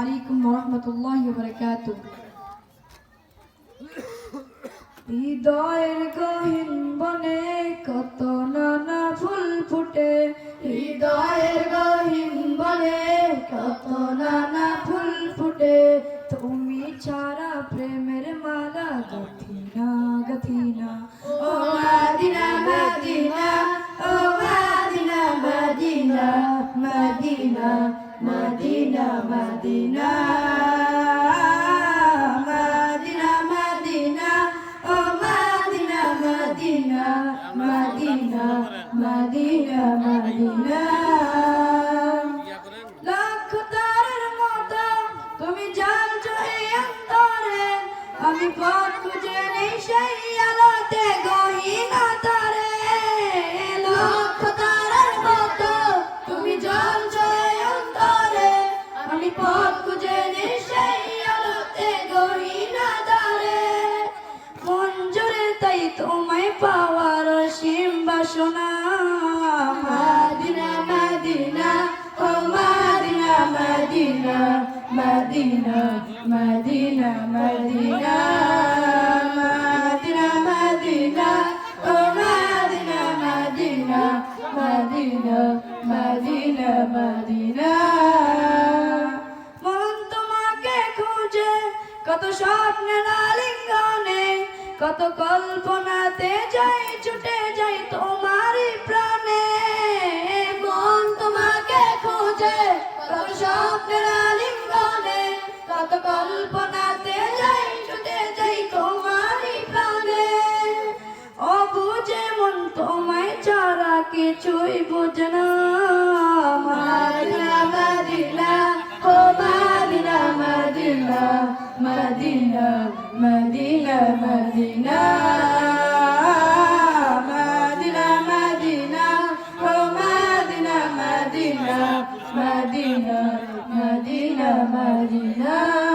আলাইকুম রহমতুল্লাহ বরকাত হৃদয়ের গহীন বনে কত নানা ফুল ফুটে। হৃদয়ের গহীন বনে কত নানা ফুল ফুটে। তুমি ছাড়া প্রেমের মালা গথিনা গথিনা। ও মাদিনা মাদিনা, ও Medina Medina Medina. Medina Medina Madina মতো তুমি আমি পথ খুঁজে নেই সেই আলোতে গহীন। আমি পথ খুঁজে নেই সেই আলোতে গহীন তারে মন জুড়ে তাই তোমায় পাওয়ার সীম বাসনা মাদিনা মাদিনা ও Medina Medina Medina Medina Medina Medina Medina Medina Madina কত স্বপ্নের আলিঙ্গনে কত কল্পনাতে যাই, ছুটে যাই তোমারই প্রাণে। মন তোমাকে খুঁজে, কত স্বপ্নের আলিঙ্গনে কত কল্পনাতে যাই, ছুটে যাই তোমারই প্রাণে। অবুঝে মন তোমায় ছাড়া কিছুই বুঝে না Medina, Medina, Medina. Medina, Medina, oh Medina, Medina, Medina, Medina, Medina. Medina.